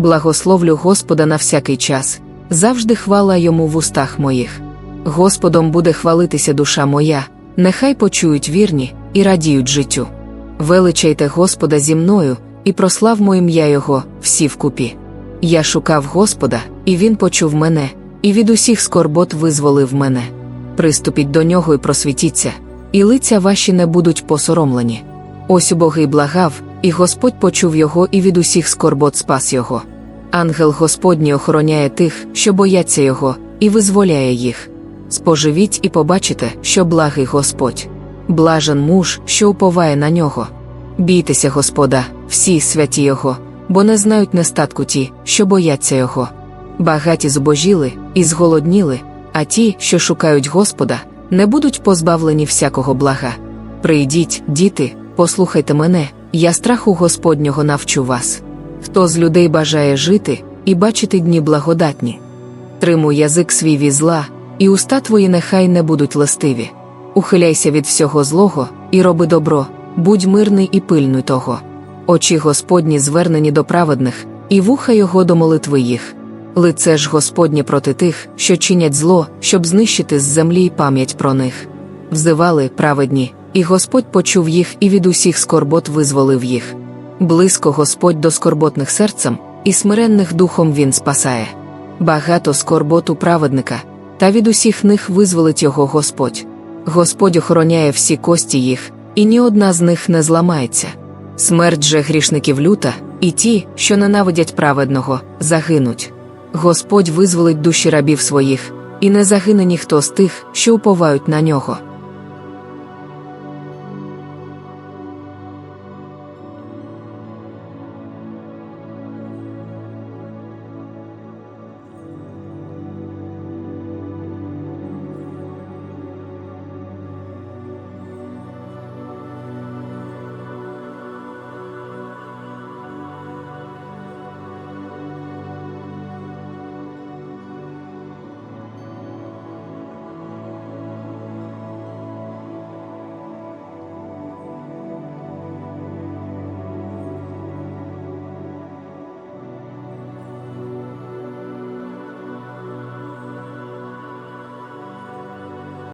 Благословлю Господа на всякий час, завжди хвала йому в устах моїх. Господом буде хвалитися душа моя, нехай почують вірні і радіють життю. Величайте Господа зі мною, і прославмо ім'я Його всі вкупі. Я шукав Господа, і Він почув мене, і від усіх скорбот визволив мене. Приступіть до нього і просвітіться, і лиця ваші не будуть посоромлені. Ось убогий благав, і Господь почув його і від усіх скорбот спас його. Ангел Господній охороняє тих, що бояться його, і визволяє їх. Споживіть і побачите, що благий Господь. Блажен муж, що уповає на нього. Бійтеся Господа, всі святі Його, бо не знають нестатку ті, що бояться Його. Багаті зубожіли і зголодніли, а ті, що шукають Господа, не будуть позбавлені всякого блага. Прийдіть, діти, послухайте мене, я страху Господнього навчу вас. Хто з людей бажає жити і бачити дні благодатні? Тримуй язик свій від зла, і уста твої нехай не будуть листиві. Ухиляйся від всього злого і роби добро, будь мирний і пильнуй того. Очі Господні звернені до праведних, і вуха його до молитви їх. Лице ж Господнє проти тих, що чинять зло, щоб знищити з землі й пам'ять про них. Взивали праведні, і Господь почув їх і від усіх скорбот визволив їх. Близько Господь до скорботних серцем, і смиренних духом Він спасає. Багато скорбот у праведника, та від усіх них визволить його Господь. Господь охороняє всі кості їх, і ні одна з них не зламається. Смерть же грішників люта, і ті, що ненавидять праведного, загинуть. Господь визволить душі рабів своїх, і не загине ніхто з тих, що уповають на нього.